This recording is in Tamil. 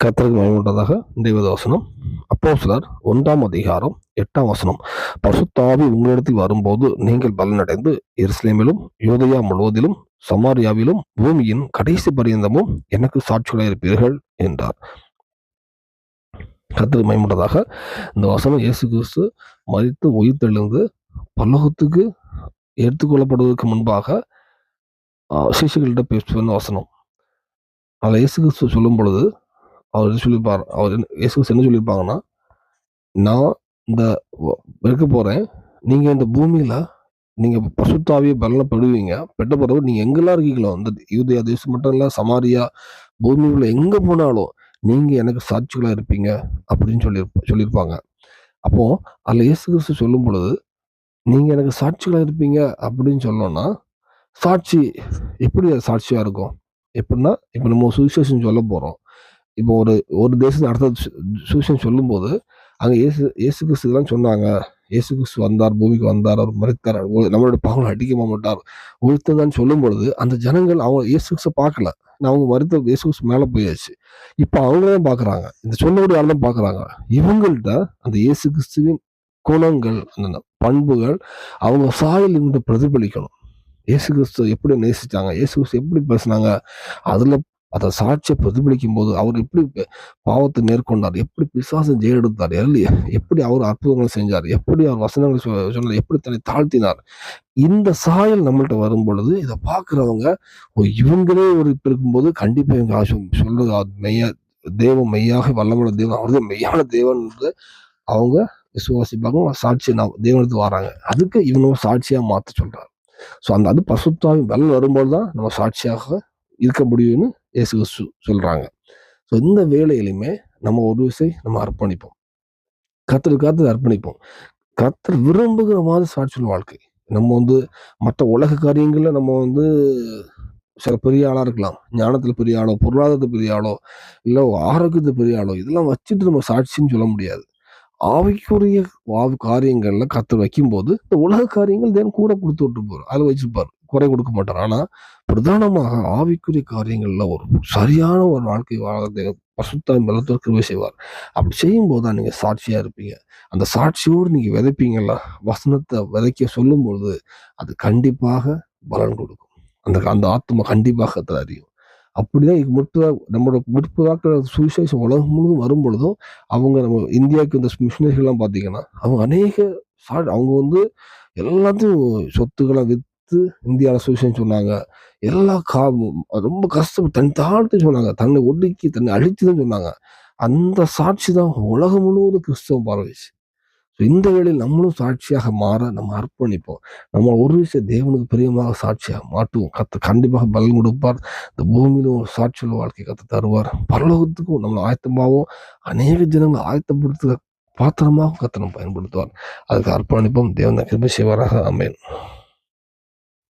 கர்த்தருக்கு மயமுண்டதாக வசனம். அப்போ சிலர் ஒன்றாம் அதிகாரம் எட்டாம் வசனம். பசுத்தாவி உங்களிடத்தில் வரும்போது நீங்கள் பலனடைந்து எருசலேமிலும் யோதயா முழுவதிலும் சமாரியாவிலும் பூமியின் கடைசி பரியந்தமும் எனக்கு சாட்சிகளாக இருப்பீர்கள் என்றார். கர்த்தருக்கு மயமுண்டதாக இந்த வசனம். இயேசு கிறிஸ்து மறித்து உயிர் தெழுந்து பல்லோகத்துக்கு எடுத்துக்கொள்ளப்படுவதற்கு முன்பாக ஆஹ், சீஷர்கள்ட்ட வசனம். அதில் இயேசு கிறிஸ்து சொல்லும் பொழுது அவர் என்ன சொல்லியிருப்பார். அவர் என்ன- இயேசு கிறிஸ்து என்ன சொல்லியிருப்பாங்கன்னா நான் இந்த இருக்க போகிறேன் நீங்கள் இந்த நீங்கள் நீங்க பசுத்தாவிய பெறுவீங்க பெற்ற பிறகு நீங்கள் எங்கெல்லாம் இருக்கீங்களோ இந்த யூதயா தேசம் மட்டும் இல்லை சமாரியா பூமியில எங்கே போனாலும் நீங்கள் எனக்கு சாட்சிகளாக இருப்பீங்க அப்படின்னு சொல்லி சொல்லியிருப்பாங்க. அப்போது அதில் இயேசு கிறிஸ்து சொல்லும் பொழுது நீங்கள் எனக்கு சாட்சிகளாக இருப்பீங்க அப்படின்னு சொல்லணும்னா சாட்சி எப்படி அது இருக்கும்? எப்படின்னா இப்போ நம்ம சுவிசேஷன் சொல்ல போகிறோம் இப்போ ஒரு ஒரு தேசம் அடுத்த சு- சொல்லும்போது அங்கே இயேசு இயேசு கிறிஸ்து தான் சொன்னாங்க. இயேசு கிறிஸ்து வந்தார் பூமிக்கு வந்தார் அவர் மறித்தார் நம்மளோட பாவங்களை அடிக்க மாட்டார் உயிர்த்ததான் சொல்லும் பொழுது அந்த ஜனங்கள் அவங்க இயேசு கிறிஸ்து பார்க்கல. நான் அவங்க மறுத்த இயேசு கிறிஸ்து மேலே போயாச்சு. இப்போ அவங்க தான் பார்க்குறாங்க. இந்த சொன்னபடி யாரும் தான் பார்க்குறாங்க? இவங்கள்ட்ட அந்த இயேசு கிறிஸ்துவின் குணங்கள் அந்த பண்புகள் அவங்க சாயல் இவங்க பிரதிபலிக்கணும். இயேசு கிறிஸ்து எப்படி நேசித்தாங்க இயேசு கிறிஸ்து எப்படி பேசுனாங்க? அதில் அதை சாட்சியை பிரதிபலிக்கும் போது அவர் எப்படி பாவத்தை மேற்கொண்டார் எப்படி பிசாசம் ஜெயெடுத்தார் எப்படி அவர் அற்புதங்களை செஞ்சார் எப்படி அவர் வசனங்களை சொன்னார் எப்படி தன்னை தாழ்த்தினார். இந்த சாயல் நம்மள்கிட்ட வரும் பொழுது இதை பார்க்குறவங்க இவங்களே ஒரு இப்போ இருக்கும்போது கண்டிப்பாக இவங்க ஆசு- சொல்றது மெய்யா தெய்வம் மெய்யாக வல்லமுள்ள தெய்வம் அவரது மெய்யான தேவன் அவங்க விசுவாசிப்பாங்க சாட்சி நான் தேவனுக்கு வராங்க. அதுக்கு இவங்க சாட்சியாக மாற்ற சொல்கிறார் ஸோ அந்த அது பசுத்தாவின் வெள்ளம் வரும்போது தான் நம்ம சாட்சியாக இருக்க முடியும்னு இயேசு கிறிஸ்து ஸோ இந்த வேலையிலுமே நம்ம ஒரு விஷயம் நம்ம அர்ப்பணிப்போம். கத்தர் காத்து அர்ப்பணிப்போம். கத்தர் விரும்புகிற மாதிரி சாட்சியல் வாழ்க்கை. நம்ம வந்து மற்ற உலக காரியங்களில் நம்ம வந்து சில பெரிய ஆளாக இருக்கலாம். ஞானத்தில் பெரிய ஆளோ பொருளாதாரத்தை பெரிய ஆளோ இல்லை ஆரோக்கியத்தை பெரிய ஆளோ இதெல்லாம் வச்சுட்டு நம்ம சாட்சின்னு சொல்ல முடியாது. ஆவிக்குரிய ஆவி காரியங்கள்ல கத்தர் வைக்கும்போது இந்த உலக காரியங்கள் தேன் கூட கொடுத்து விட்டு போகிறோம் அதை வச்சிருப்பார் குறை கொடுக்க மாட்டார். ஆனால் பிரதானமாக ஆவிக்குரிய காரியங்களில் ஒரு சரியான ஒரு வாழ்க்கை வாழ பசுத்தாய் பலத்தோடு கிருபை செய்வார். அப்படி செய்யும் போது தான் நீங்கள் சாட்சியாக இருப்பீங்க. அந்த சாட்சியோடு நீங்கள் விதைப்பீங்கல்ல. வசனத்தை விதைக்க சொல்லும் பொழுது அது கண்டிப்பாக பலன் கொடுக்கும். அந்த அந்த ஆத்மா கண்டிப்பாக கத்தர் அறியும். அப்படிதான் இது முற்பதா நம்மளோட முற்பதாக்கள் சுவிசேஷம் உலகம் முழுவதும் வரும் பொழுதும் அவங்க நம்ம இந்தியாவுக்கு இந்த மிஷினரிகள்லாம் பார்த்தீங்கன்னா அவங்க அநேக சா- அவங்க வந்து எல்லாத்தையும் சொத்துக்களை விற்று இந்தியாவில் சூசைட் சொன்னாங்க. எல்லா காவும் ரொம்ப கஷ்டம் தன் தாழ்த்து சொன்னாங்க. தன்னை ஒடுக்கி தன்னை அழித்துதான் சொன்னாங்க. அந்த சாட்சி தான் உலகம் முழுவதும் கிறிஸ்தவம் பரவிச்சு ஸோ இந்த வேளையில் நம்மளும் சாட்சியாக மாற நம்ம அர்ப்பணிப்போம். நம்ம ஒரு விஷயம் தேவனுக்கு பிரியமாக சாட்சியாக மாட்டுவோம் கற்று கண்டிப்பாக பலன் கொடுப்பார். இந்த பூமியிலும் ஒரு சாட்சியுள்ள வாழ்க்கை கற்று தருவார். பரலோகத்துக்கும் நம்மளை ஆயத்தமாகவும் அநேக ஜனங்களை ஆயத்தப்படுத்துகிற பாத்திரமாகவும் கத்தனம் பயன்படுத்துவார். அதுக்கு அர்ப்பணிப்போம். தேவன் கிருபை செய்வாராக. அமேன்